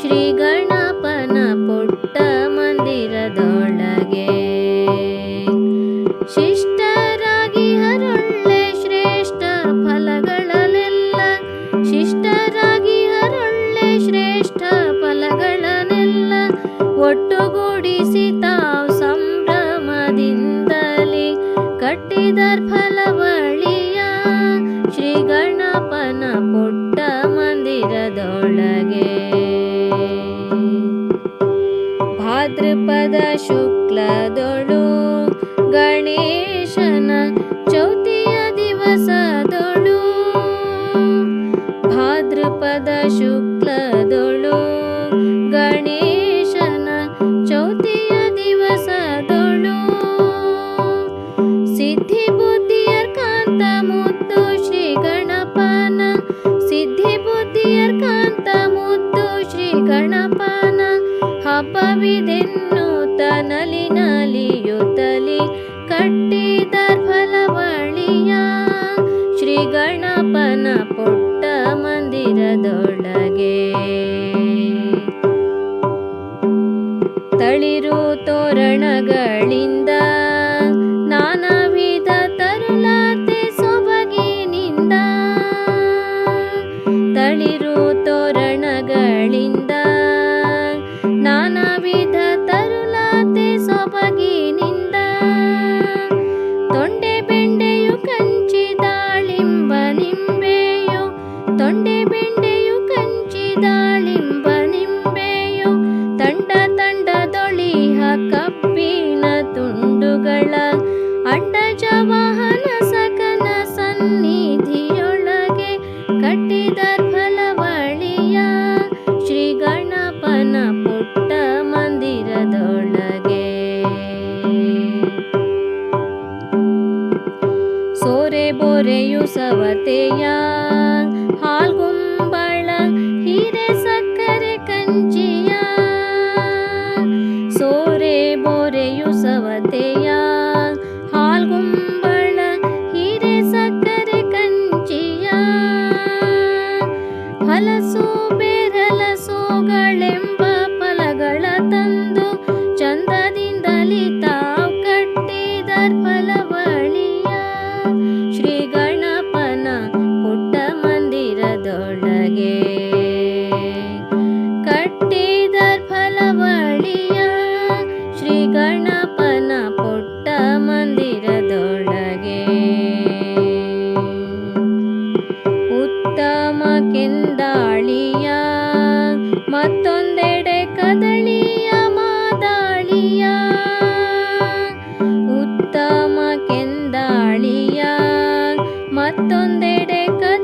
ಶ್ರೀ ಗಣಪನ ಪುಟ್ಟ ಮಂದಿರದೊಳಗೆ. लगे। भाद्रपद शुक्लदोळु गणेशन चौतिय दिवसदोळु भाद्रपद शुक्लदोळु गणेशन चौतिय दिवसदोळु सिद्धि ಹಬ್ಬವಿದೆನ್ನುತ್ತ ತನಲಿ ನಲಿಯುತ್ತಲಿ ಕಟ್ಟಿದರ್ ಫಲವಳಿಯ ಶ್ರೀ ಗಣಪನ ಪುಟ್ಟ ಮಂದಿರದೊಳಗೆ. ಅಂಡಜ ವಾಹನ ಸಕನ ಸನ್ನಿಧಿಯೊಳಗೆ ಕಟ್ಟಿದ ಫಲವಳಿಯ ಶ್ರೀ ಗಣಪನ ಪುಟ್ಟ ಮಂದಿರದೊಳಗೆ. ಸೋರೆ ಬೋರೆಯು ಸವತೆಯ ಹಾಲ್ಗುಂಬಳ, ಹೀರೆ, ಸಕ್ಕರೆ ಕಂಚಿಯ ಹುಟ್ಟಿದರ್ ಫಲವಳಿಯ ಶ್ರೀ ಗಣಪನ ಪುಟ್ಟ ಮಂದಿರದೊಳಗೆ. ಉತ್ತಮ ಕೆಂದಾಳಿಯ, ಮತ್ತೊಂದೆಡೆ ಕದಳಿಯ ಮಾದಾಳಿಯ, ಉತ್ತಮ ಕೆಂದಾಳಿಯ, ಮತ್ತೊಂದೆಡೆ ಕ